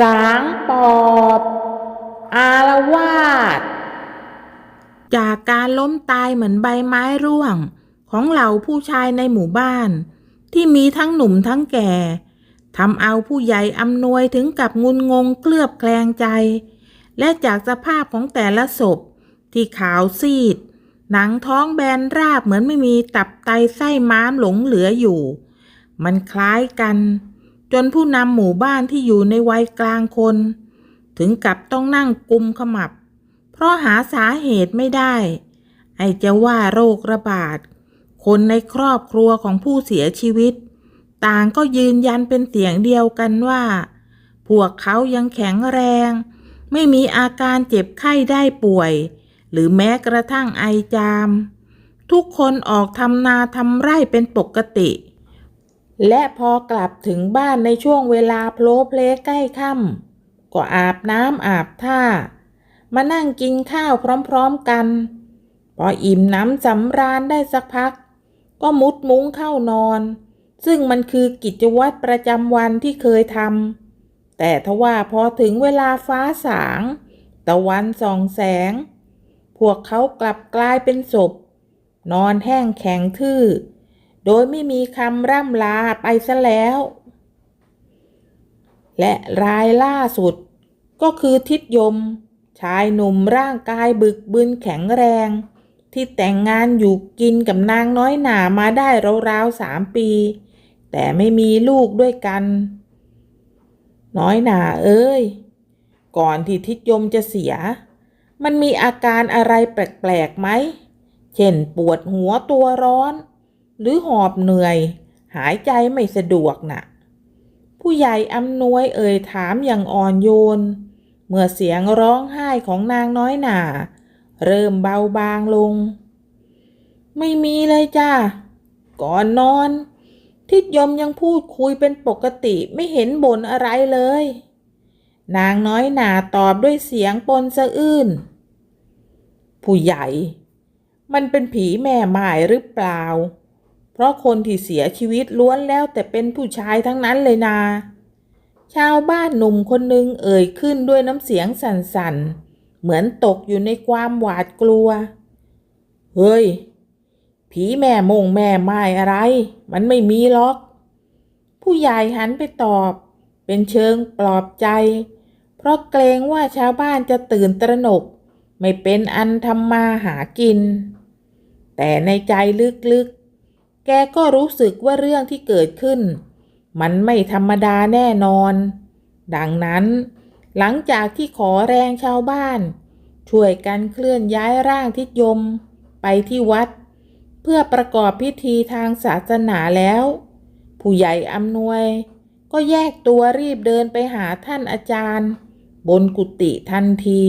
สางปอบ อารวาสจากการล้มตายเหมือนใบไม้ร่วง ของเหล่าผู้ชายในหมู่บ้าน ที่มีทั้งหนุ่มทั้งแก่ทำเอาผู้ใหญ่อำนวยถึงกับงุนงงเกลือบแคลงใจ และจากสภาพของแต่ละศพ ที่ขาวซีด หนังท้องแบนราบเหมือนไม่มีตับไตไส้ม้ามหลงเหลืออยู่ มันคล้ายกัน จนผู้นำหมู่บ้านที่อยู่ในวัยกลางคน ถึงกับต้องนั่งกุมขมับ เพราะหาสาเหตุไม่ได้ ไอจะว่าโรคระบาด คนในครอบครัวของผู้เสียชีวิต ต่างก็ยืนยันเป็นเสียงเดียวกันว่า พวกเขายังแข็งแรง ไม่มีอาการเจ็บไข้ได้ป่วย หรือแม้กระทั่งไอจาม ทุกคนออกทำนาทำไร่เป็นปกติ และพอกลับถึงบ้านในช่วงเวลาโพลเพลใกล้ค่ำก็อาบน้ำอาบท่า มานั่งกินข้าวพร้อมๆกัน พออิ่มน้ำสำราญได้สักพัก ก็มุดมุ้งเข้านอน ซึ่งมันคือกิจวัตรประจำวันที่เคยทำแต่ทว่าพอถึงเวลาฟ้าสาง ตะวันส่องแสง พวกเขากลับกลายเป็นศพ นอนแห้งแข็งทื่อ โดยไม่มีคำร่ำลาไปซะแล้ว และรายล่าสุดก็คือทิดยม ชายหนุ่มร่างกายบึกบึนแข็งแรง ที่แต่งงานอยู่กินกับนางน้อยหนามาได้ราวๆสามปี แต่ไม่มีลูกด้วยกัน น้อยหนาเอ้ย ก่อนที่ทิดยมจะเสีย มันมีอาการอะไรแปลกๆไหม เช่นปวดหัวตัวร้อน หรือหอบเหนื่อย หายใจไม่สะดวกน่ะ ผู้ใหญ่อำนวยเอ่ยถามอย่างอ่อนโยน เมื่อเสียงร้องไห้ของนางน้อยหนา เริ่มเบาบางลง ไม่มีเลยจ้า ก่อนนอน ทิดยมยังพูดคุยเป็นปกติไม่เห็นบ่นอะไรเลย นางน้อยหนาตอบด้วยเสียงปนสะอื้นผู้ใหญ่ มันเป็นผีแม่ไม้หรือเปล่า เพราะคนที่เสียชีวิตล้วนแล้วแต่เป็นผู้ชายทั้งนั้นเลยนา ชาวบ้านหนุ่มคนหนึ่งเอ่ยขึ้นด้วยน้ำเสียงสั่นๆ เหมือนตกอยู่ในความหวาดกลัว เฮ้ย ผีแม่มงแม่ไม้อะไร มันไม่มีหรอก ผู้ใหญ่หันไปตอบ เป็นเชิงปลอบใจ เพราะเกรงว่าชาวบ้านจะตื่นตระหนก ไม่เป็นอันทำมาหากิน แต่ในใจลึกๆ แกก็รู้สึกว่าเรื่องที่เกิดขึ้น มันไม่ธรรมดาแน่นอน ดังนั้น หลังจากที่ขอแรงชาวบ้าน ช่วยกันเคลื่อนย้ายร่างทิศยม ไปที่วัด เพื่อประกอบพิธีทางศาสนาแล้ว ผู้ใหญ่อำนวย ก็แยกตัวรีบเดินไปหาท่านอาจารย์ บนกุฏิทันที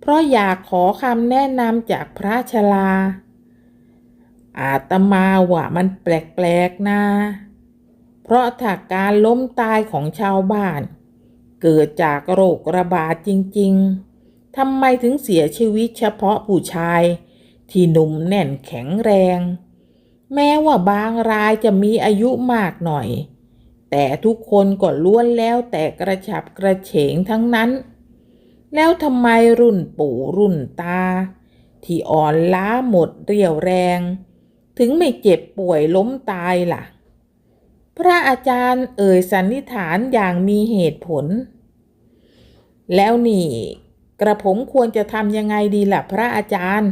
เพราะอยากขอคำแนะนำจากพระชลา อาตมาว่ามันแปลกๆนะ เพราะถ้าการล้มตายของชาวบ้าน เกิดจากโรคระบาดจริง ๆทำไมถึงเสียชีวิตเฉพาะผู้ชาย ที่หนุ่มแน่นแข็งแรง แม้ว่าบางรายจะมีอายุมากหน่อย แต่ทุกคนก็ล้วนแล้วแต่กระฉับกระเฉงทั้งนั้น แล้วทำไมรุ่นปู่รุ่นตา ที่อ่อนล้าหมดเรี่ยวแรง ถึงไม่เจ็บป่วยล้มตายล่ะ พระอาจารย์เอ่ยสันนิษฐานอย่างมีเหตุผล แล้วนี่กระผมควรจะทำยังไงดีล่ะพระอาจารย์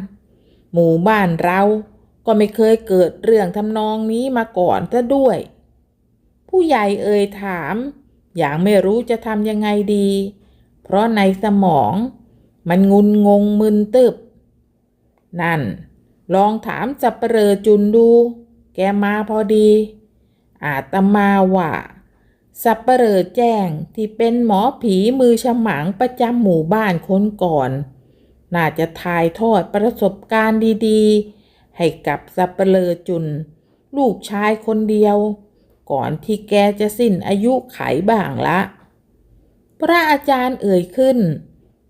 หมู่บ้านเราก็ไม่เคยเกิดเรื่องทำนองนี้มาก่อนซะด้วย ผู้ใหญ่เอ่ยถาม อย่างไม่รู้จะทำยังไงดี เพราะในสมองมันงุนงงมึนตึบ นั่น ลองถามจับเปลอจุนดู แกมาพอดี อาตมาว่าสับเปลอแจ้งที่เป็นหมอผีมือฉมังประจำหมู่บ้านคนก่อน น่าจะถ่ายทอดประสบการณ์ดีๆ ให้กับสับเปลอจุน ลูกชายคนเดียว ก่อนที่แกจะสิ้นอายุไขบ้างละ พระอาจารย์เอ่ยขึ้น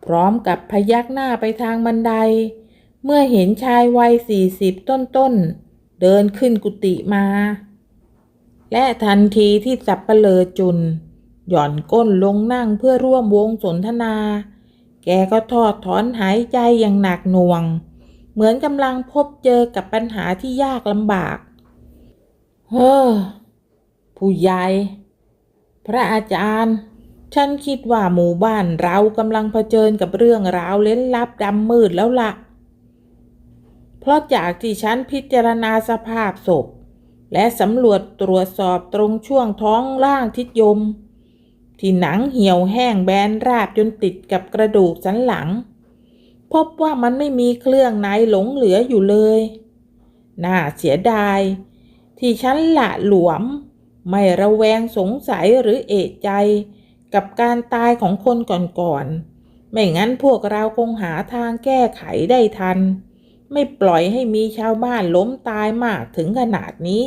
พร้อมกับพยักหน้าไปทางบันได เมื่อเห็นชายวัยสี่สิบต้นๆ เดินขึ้นกุฏิมา และทันทีที่สับเปลอจุน หย่อนก้นลงนั่งเพื่อร่วมวงสนทนา แกก็ทอดถอนหายใจอย่างหนักหน่วง เหมือนกำลังพบเจอกับปัญหาที่ยากลำบาก เฮ้อ ผู้ใหญ่ พระอาจารย์ฉันคิดว่าหมู่บ้านเรากำลังเผชิญกับเรื่องราวเล้นลับดำมืดแล้วละ่ะ เพราะจากที่ฉันพิจารณาสภาพศพ และสำรวจตรวจสอบตรงช่วงท้องล่างทิศยม ที่หนังเหี่ยวแห้งแบนราบจนติดกับกระดูกสันหลัง พบว่ามันไม่มีเครื่องในหลงเหลืออยู่เลย น่าเสียดาย ที่ฉันละหลวม ไม่ระแวงสงสัยหรือเอะใจกับการตายของคนก่อนๆ ไม่งั้นพวกเราคงหาทางแก้ไขได้ทัน ไม่ปล่อยให้มีชาวบ้านล้มตายมากถึงขนาดนี้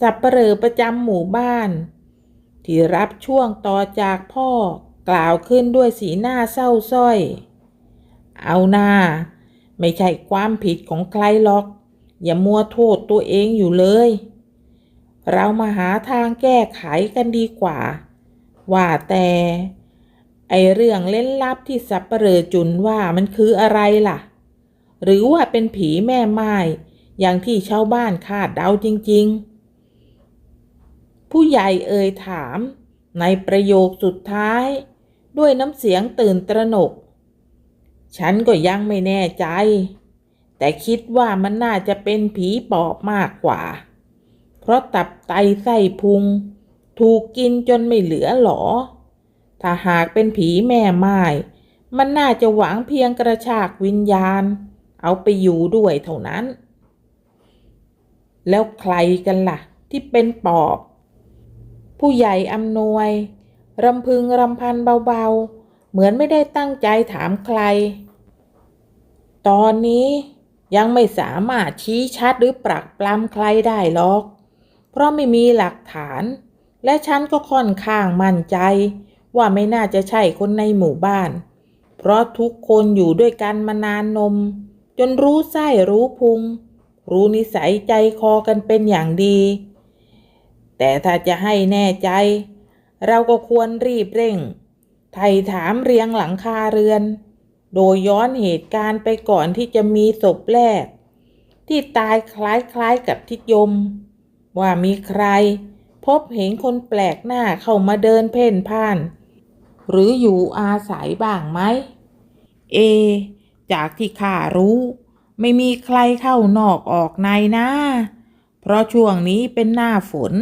สับเปลอประจำหมู่บ้าน ที่รับช่วงต่อจากพ่อกล่าวขึ้นด้วยสีหน้าเศร้าส้อย เอาหน้า ไม่ใช่ความผิดของใครหรอก อย่ามัวโทษตัวเองอยู่เลย เรามาหาทางแก้ไขกันดีกว่า ว่าแต่ไอเรื่องเล่นลับที่สับเปลอจุนว่ามันคืออะไรล่ะ หรือว่าเป็นผีแม่ไม้อย่างที่ชาวบ้านคาดเดาจริง ๆ ผู้ใหญ่เอ่ยถามในประโยคสุดท้าย ด้วยน้ำเสียงตื่นตระหนก ฉันก็ยังไม่แน่ใจ แต่คิดว่ามันน่าจะเป็นผีปอบมากกว่า เพราะตับไตไส้พุง ถูกกินจนไม่เหลือหรอ ถ้าหากเป็นผีแม่ไม้มันน่าจะหวังเพียงกระชากวิญญาณ เอาไปอยู่ด้วยเท่านั้น แล้วใครกันล่ะ ที่เป็นปอบ ผู้ใหญ่อำนวยรำพึงรำพันเบาๆ เหมือนไม่ได้ตั้งใจถามใคร ตอนนี้ยังไม่สามารถชี้ชัดหรือปรักปรำใครได้หรอก เพราะไม่มีหลักฐาน และฉันก็ค่อนข้างมั่นใจ ว่าไม่น่าจะใช่คนในหมู่บ้าน เพราะทุกคนอยู่ด้วยกันมานานนม จนรู้ไส้รู้พุง รู้นิสัยใจคอกันเป็นอย่างดี แต่ถ้าจะให้แน่ใจ เราก็ควรรีบเร่ง ไถ่ถามเรียงหลังคาเรือน โดยย้อนเหตุการณ์ไปก่อนที่จะมีศพแรก ที่ตายคล้ายๆกับทิยม ว่ามีใคร พบเห็นคนแปลกหน้าเข้ามาเดินเพ่นพ่าน หรืออยู่อาศัยบ้างไหม เอ จากที่ข้ารู้ ไม่มีใครเข้านอกออกในนะ เพราะช่วงนี้เป็นหน้าฝน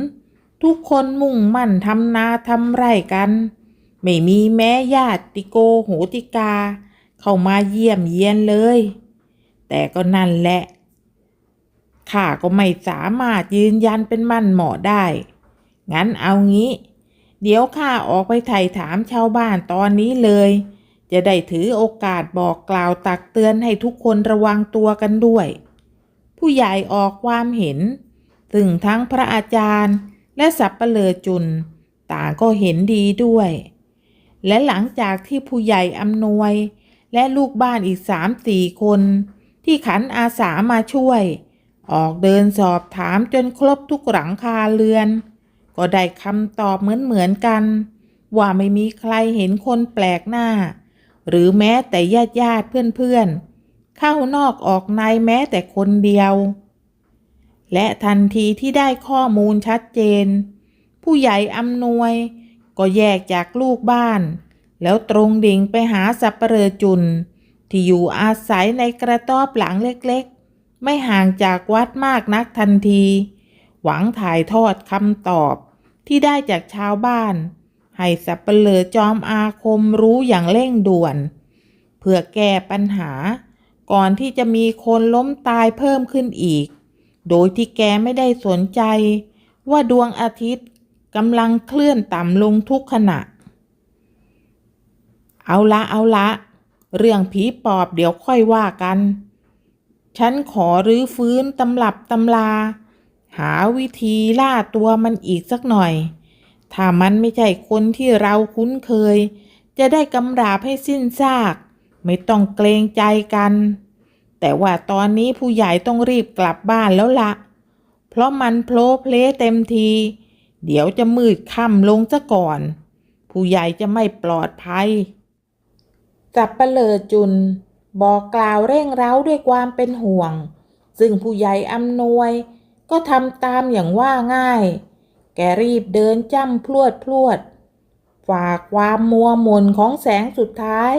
ทุกคนมุ่งมั่นทำนาทำไร่กัน ไม่มีแม้ญาติโกโหติกา เข้ามาเยี่ยมเยียนเลย แต่ก็นั่นแหละข้าก็ไม่สามารถยืนยันเป็นมั่นเหมาะได้ งั้นเอางี้ เดี๋ยวข้าออกไปไถ่ถามชาวบ้านตอนนี้เลย จะได้ถือโอกาสบอกกล่าวตักเตือนให้ทุกคนระวังตัวกันด้วย ผู้ใหญ่ออกความเห็น ซึ่งทั้งพระอาจารย์และสับเปลอจุน ต่างก็เห็นดีด้วย และหลังจากที่ผู้ใหญ่อำนวย และลูกบ้านอีกสามสี่คน ที่ขันอาสามาช่วย ออกเดินสอบถามจนครบทุกหลังคาเรือน ก็ได้คำตอบเหมือนเหมือนกัน ว่าไม่มีใครเห็นคนแปลกหน้า หรือแม้แต่ญาติญาติๆเพื่อนเข้านอกออกในแม้แต่คนเดียว และทันทีที่ได้ข้อมูลชัดเจน ผู้ใหญ่อำนวย ก็แยกจากลูกบ้าน แล้วตรงดิ่งไปหาสับเปลอจุน ที่อยู่อาศัยในกระต๊อบหลังเล็กๆ ไม่ห่างจากวัดมากนักทันที หวังถ่ายทอดคำตอบที่ได้จากชาวบ้าน ให้สับเปลือจอมอาคมรู้อย่างเร่งด่วน เพื่อแก้ปัญหา ก่อนที่จะมีคนล้มตายเพิ่มขึ้นอีก โดยที่แกไม่ได้สนใจ ว่าดวงอาทิตย์กำลังเคลื่อนต่ำลงทุกขณะ เอาละเอาละ เรื่องผีปอบเดี๋ยวค่อยว่ากัน ฉันขอรื้อฟื้นตำรับตำลา หาวิธีล่าตัวมันอีกสักหน่อย ถ้ามันไม่ใช่คนที่เราคุ้นเคย จะได้กำราบให้สิ้นซาก ไม่ต้องเกรงใจกัน แต่ว่าตอนนี้ผู้ใหญ่ต้องรีบกลับบ้านแล้วละ เพราะมันโผล่เพลเต็มที เดี๋ยวจะมืดค่ำลงซะก่อน ผู้ใหญ่จะไม่ปลอดภัยสับเปลอจุน บอกกล่าวเร่งเร้าด้วยความเป็นห่วง ซึ่งผู้ใหญ่อำนวยก็ทำตามอย่างว่าง่าย แกรีบเดินจ้ำพลวดพลวด ฝากความมัวหมนของแสงสุดท้าย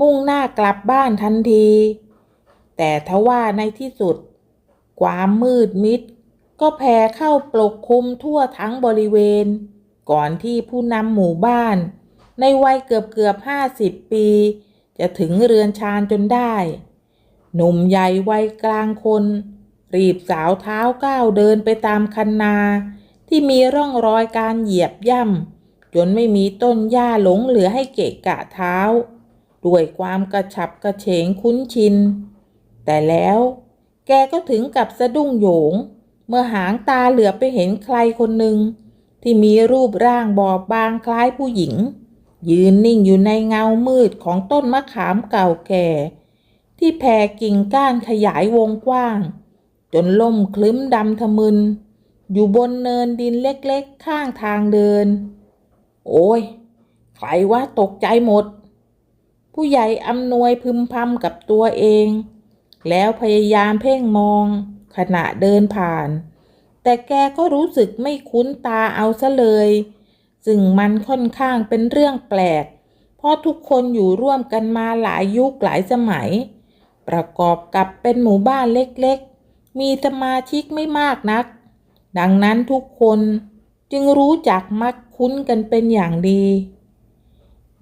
มุ่งหน้ากลับบ้านทันที แต่ทว่าในที่สุด ความมืดมิด ก็แผ่เข้าปกคลุมทั่วทั้งบริเวณ ก่อนที่ผู้นำหมู่บ้าน ในวัยเกือบเกือบห้าสิบปี จะถึงเรือนชานจนได้ หนุ่มใหญ่วัยกลางคน รีบสาวเท้าก้าวเดินไปตามคันนา ที่มีร่องรอยการเหยียบย่ำจนไม่มีต้นหญ้าหลงเหลือให้เกะกะเท้า ด้วยความกระฉับกระเฉงคุ้นชิน แต่แล้วแกก็ถึงกับสะดุ้งโหยง เมื่อหางตาเหลือไปเห็นใครคนหนึ่งที่มีรูปร่างบอบบางคล้ายผู้หญิง ยืนนิ่งอยู่ในเงามืดของต้นมะขามเก่าแก่ ที่แผ่กิ่งก้านขยายวงกว้าง จนล่มคลึ้มดำทะมึน อยู่บนเนินดินเล็กๆ ข้างทางเดิน โอ้ย ใครว่าตกใจหมด ผู้ใหญ่อำนวยพึมพำกับตัวเอง แล้วพยายามเพ่งมอง ขณะเดินผ่าน แต่แกก็รู้สึกไม่คุ้นตาเอาซะเลย ซึ่งมันค่อนข้างเป็นเรื่องแปลก เพราะทุกคนอยู่ร่วมกันมาหลายยุคหลายสมัย ประกอบกับเป็นหมู่บ้านเล็กๆ มีสมาชิกไม่มากนัก ดังนั้นทุกคนจึงรู้จักมักคุ้นกันเป็นอย่างดี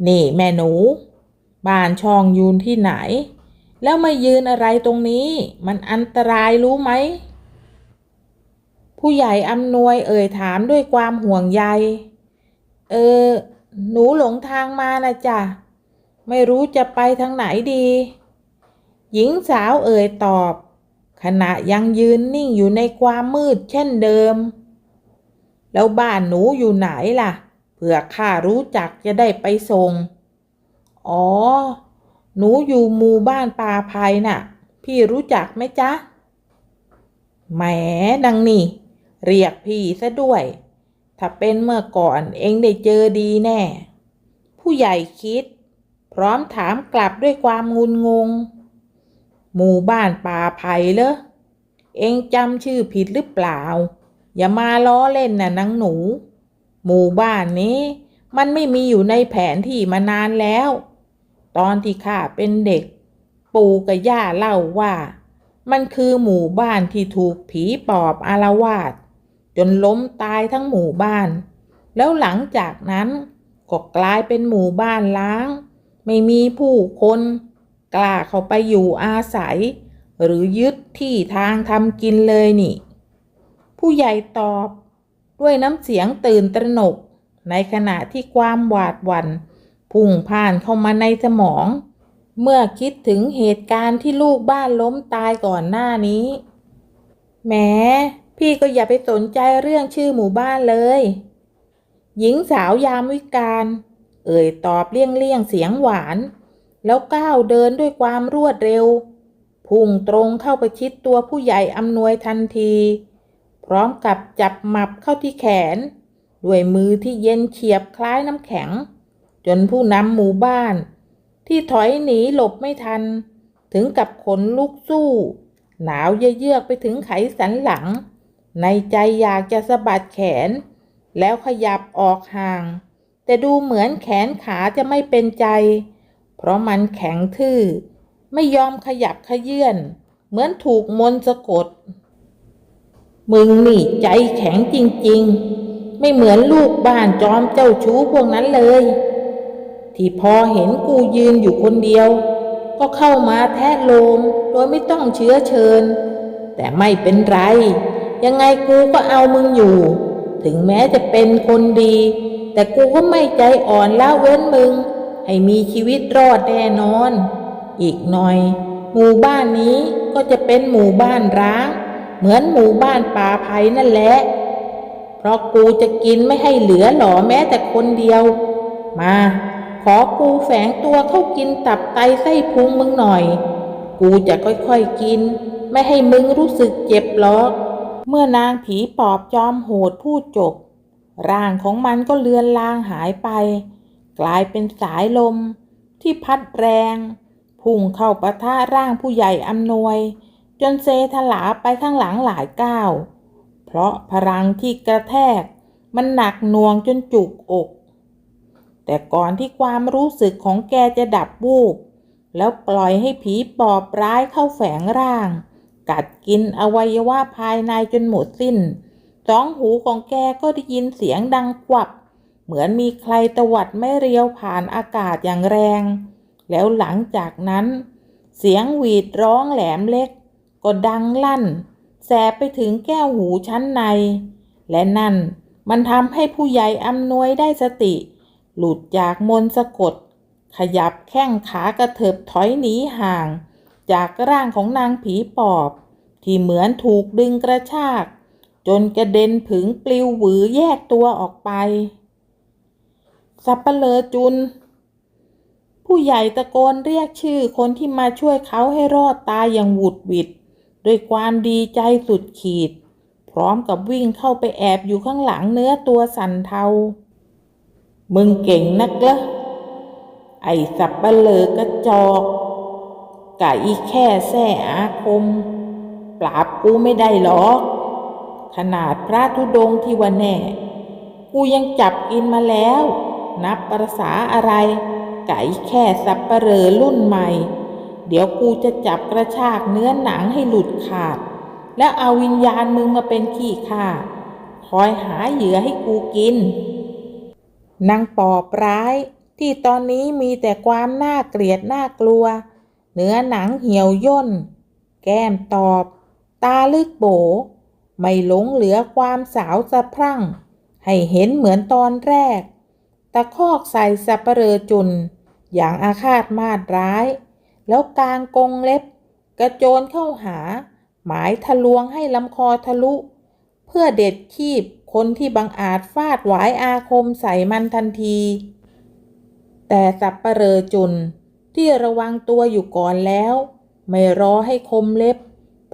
นี่แม่หนู บ้านช่องยูนที่ไหน แล้วมายืนอะไรตรงนี้ มันอันตรายรู้ไหม ผู้ใหญ่อำนวยเอ่ยถามด้วยความห่วงใย เออ หนูหลงทางมานะจ๊ะ ไม่รู้จะไปทางไหนดี หญิงสาวเอ่ยตอบ ขณะยังยืนนิ่งอยู่ในความมืดเช่นเดิม แล้วบ้านหนูอยู่ไหนล่ะ เผื่อข้ารู้จักจะได้ไปส่ง อ๋อ หนูอยู่หมู่บ้านป่าภัยน่ะ พี่รู้จักไหมจ๊ะ แหมดังนี่ เรียกพี่ซะด้วย ถ้าเป็นเมื่อก่อนเองได้เจอดีแน่ ผู้ใหญ่คิด พร้อมถามกลับด้วยความงุนงง หมู่บ้านป่าไผ่เหรอเองจำชื่อผิดหรือเปล่า อย่ามาล้อเล่นน่ะนังหนู หมู่บ้านนี้ มันไม่มีอยู่ในแผนที่มานานแล้ว ตอนที่ข้าเป็นเด็ก ปู่กับย่าเล่าว่า มันคือหมู่บ้านที่ถูกผีปอบอารวาสจนล้มตายทั้งหมู่บ้าน แล้วหลังจากนั้นก็กลายเป็นหมู่บ้านล้าง ไม่มีผู้คน กล้าเข้าไปอยู่อาศัย หรือยึดที่ทางทำกินเลยนี่ ผู้ใหญ่ตอบด้วยน้ำเสียงตื่นตระหนก ในขณะที่ความหวาดหวัน่นพุ่งผ่านเข้ามาในสมอง เมื่อคิดถึงเหตุการณ์ที่ลูกบ้านล้มตายก่อนหน้านี้แหมพี่ก็อย่าไปสนใจเรื่องชื่อหมู่บ้านเลย หญิงสาวยามวิการ เอ่ยตอบเลี่ยงเลี่ยงเสียงหวาน แล้วก้าวเดินด้วยความรวดเร็ว พุ่งตรงเข้าไปชิดตัวผู้ใหญ่อำนวยทันที พร้อมกับจับหมับเข้าที่แขน ด้วยมือที่เย็นเฉียบคล้ายน้ำแข็ง จนผู้นำหมู่บ้าน ที่ถอยหนีหลบไม่ทัน ถึงกับขนลุกสู้ หนาวเยือกไปถึงไขสันหลัง ในใจอยากจะสะบัดแขน แล้วขยับออกห่าง แต่ดูเหมือนแขนขาจะไม่เป็นใจ เพราะมันแข็งทื่อ ไม่ยอมขยับขยื่นเหมือนถูกมนต์สะกด มึงนี่ใจแข็งจริง ๆ ไม่เหมือนลูกบ้านจอมเจ้าชู้พวกนั้นเลย ที่พอเห็นกูยืนอยู่คนเดียว ก็เข้ามาแทะโลมโดยไม่ต้องเชื้อเชิญ แต่ไม่เป็นไร ยังไงกูก็เอามึงอยู่ ถึงแม้จะเป็นคนดี แต่กูก็ไม่ใจอ่อนละเว้นมึง ให้มีชีวิตรอดแน่นอน อีกหน่อย หมู่บ้านนี้ก็จะเป็นหมู่บ้านร้าง เหมือนหมู่บ้านป่าไผ่นั่นแหละ เพราะกูจะกินไม่ให้เหลือหรอแม้แต่คนเดียว มา ขอกูแฝงตัวเข้ากินตับไตไส้พุงมึงหน่อย กูจะค่อยๆกิน ไม่ให้มึงรู้สึกเจ็บหรอกเมื่อนางผีปอบจอมโหดพูดจบ ร่างของมันก็เลือนลางหายไป กลายเป็นสายลม ที่พัดแรง พุ่งเข้าปะทะร่างผู้ใหญ่อำนวย จนเซถลาไปข้างหลังหลายก้าวเพราะพลังที่กระแทก มันหนักหน่วงจนจุกอก แต่ก่อนที่ความรู้สึกของแกจะดับวูบแล้วปล่อยให้ผีปอบร้ายเข้าแฝงร่าง กัดกินอวัยวะภายในจนหมดสิ้น สองหูของแกก็ได้ยินเสียงดังกวับ เหมือนมีใครตวัดไม่เรียวผ่านอากาศอย่างแรง แล้วหลังจากนั้น เสียงหวีดร้องแหลมเล็ก ก็ดังลั่น แสบไปถึงแก้วหูชั้นใน และนั่นมันทำให้ผู้ใหญ่อำนวยได้สติ หลุดจากมนสะกด ขยับแข้งขากระเถิบถอยหนีห่าง จากร่างของนางผีปอบ ที่เหมือนถูกดึงกระชาก จนกระเด็นผึงปลิวหวือแยกตัวออกไป สับเปลอจุน ผู้ใหญ่ตะโกนเรียกชื่อคนที่มาช่วยเขาให้รอดตายอย่างหวุดหวิดด้วยความดีใจสุดขีด พร้อมกับวิ่งเข้าไปแอบอยู่ข้างหลังเนื้อตัวสันเทา มึงเก่งนักเหรอไอ้สับเปลอกระจอกกะอีแค่แส่อาคม ปราบกูไม่ได้หรอก ขนาดพระธุดงที่ว่าแน่ กูยังจับกินมาแล้ว นับประษาอะไร ไก่แค่สับปะเรอรุ่นใหม่ เดี๋ยวกูจะจับกระชากเนื้อหนังให้หลุดขาด แล้วเอาวิญญาณมึงมาเป็นขี้ข้าคอยหาเหยื่อให้กูกินนางปอบร้ายที่ตอนนี้มีแต่ความน่าเกลียดน่ากลัว เนื้อหนังเหี่ยวย่น แก้มตอบ ตาลึกโบ ไม่หลงเหลือความสาวสะพรั่ง ให้เห็นเหมือนตอนแรก ตะคอกใส่สับเปลอจุน อย่างอาฆาตมาดร้าย แล้วกางกงเล็บ กระโจนเข้าหา หมายทะลวงให้ลำคอทะลุ เพื่อเด็ดคีบคนที่บังอาจฟาดหวายอาคมใส่มันทันที แต่สับปะเรอจุนที่ระวังตัวอยู่ก่อนแล้ว ไม่รอให้คมเล็บ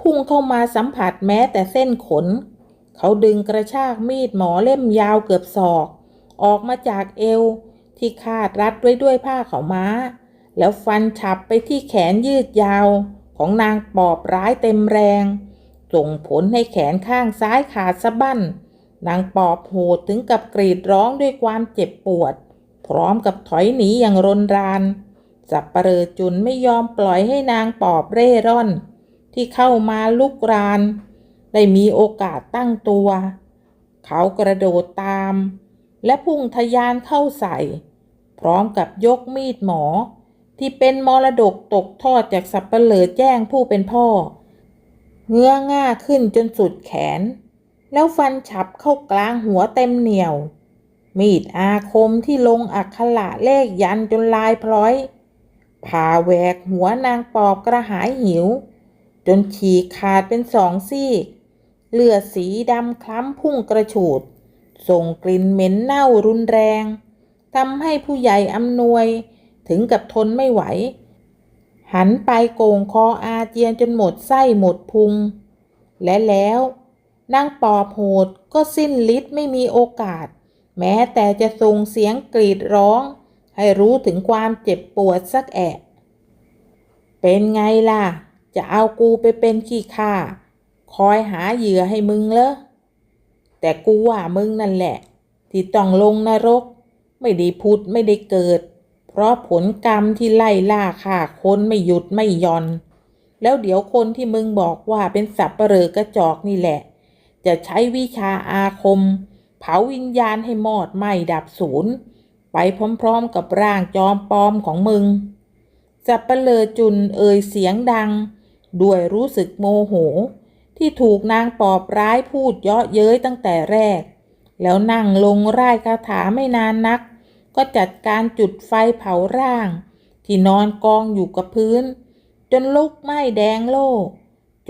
พุ่งเข้ามาสัมผัสแม้แต่เส้นขน เขาดึงกระชากมีดหมอเล่มยาวเกือบศอก ออกมาจากเอว ที่คาดรัดไว้ด้วยผ้าขาวม้า แล้วฟันฉับไปที่แขนยืดยาวของนางปอบร้ายเต็มแรง ส่งผลให้แขนข้างซ้ายขาดสะบั้น นางปอบโหดถึงกับกรีดร้องด้วยความเจ็บปวด พร้อมกับถอยหนีอย่างรนราน สับปะเลอจุนไม่ยอมปล่อยให้นางปอบเร่ร่อน ที่เข้ามาลุกราน ได้มีโอกาสตั้งตัว เขากระโดดตาม และพุ่งทะยานเข้าใส่ พร้อมกับยกมีดหมอ ที่เป็นมรดกตกทอดจากสับเปะเลอแจ้งผู้เป็นพ่อ เงื้อง่าขึ้นจนสุดแขน แล้วฟันฉับเข้ากลางหัวเต็มเหนียว มีดอาคมที่ลงอักขระเลขยันจนลายพร้อยผ่าแหวกหัวนางปอบกระหายหิว จนฉีกขาดเป็นสองซีกเลือดสีดำคล้ำพุ่งกระฉูด ส่งกลิ่นเหม็นเน่ารุนแรงทำให้ผู้ใหญ่อำนวยถึงกับทนไม่ไหว หันไปโก่งคออาเจียนจนหมดไส้หมดพุง และแล้วนางปอบโหดก็สิ้นฤทธิ์ไม่มีโอกาส แม้แต่จะส่งเสียงกรีดร้อง ให้รู้ถึงความเจ็บปวดสักแอะ เป็นไงล่ะ จะเอากูไปเป็นขี้ข้าคอยหาเหยื่อให้มึงเหรอ แต่กูว่ามึงนั่นแหละ ที่ต้องลงนรก ไม่ได้พุดไม่ได้เกิด เพราะผลกรรมที่ไล่ล่าฆ่าคนไม่หยุดไม่หย่อน แล้วเดี๋ยวคนที่มึงบอกว่าเป็นสับเปลอกระจอกนี่แหละ จะใช้วิชาอาคม เผาวิญญาณให้มอดไหมดับศูนย์ไปพร้อมๆกับร่างจอมปลอมของมึงสับเปลือจุนเอ่ยเสียงดัง ด้วยรู้สึกโมโห ที่ถูกนางปอบร้ายพูดเยาะเย้ยตั้งแต่แรก แล้วนั่งลงร่ายคาถาไม่นานนัก ก็จัดการจุดไฟเผาร่าง ที่นอนกองอยู่กับพื้น จนลุกไหม้แดงโล่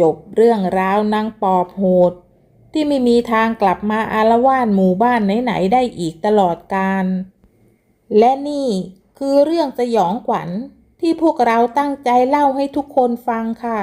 จบเรื่องราวนางปอบโหด ที่ไม่มีทางกลับมาอารวาสหมู่บ้านไหนๆได้อีกตลอดกาลและนี่คือเรื่องสยองขวัญที่พวกเราตั้งใจเล่าให้ทุกคนฟังค่ะ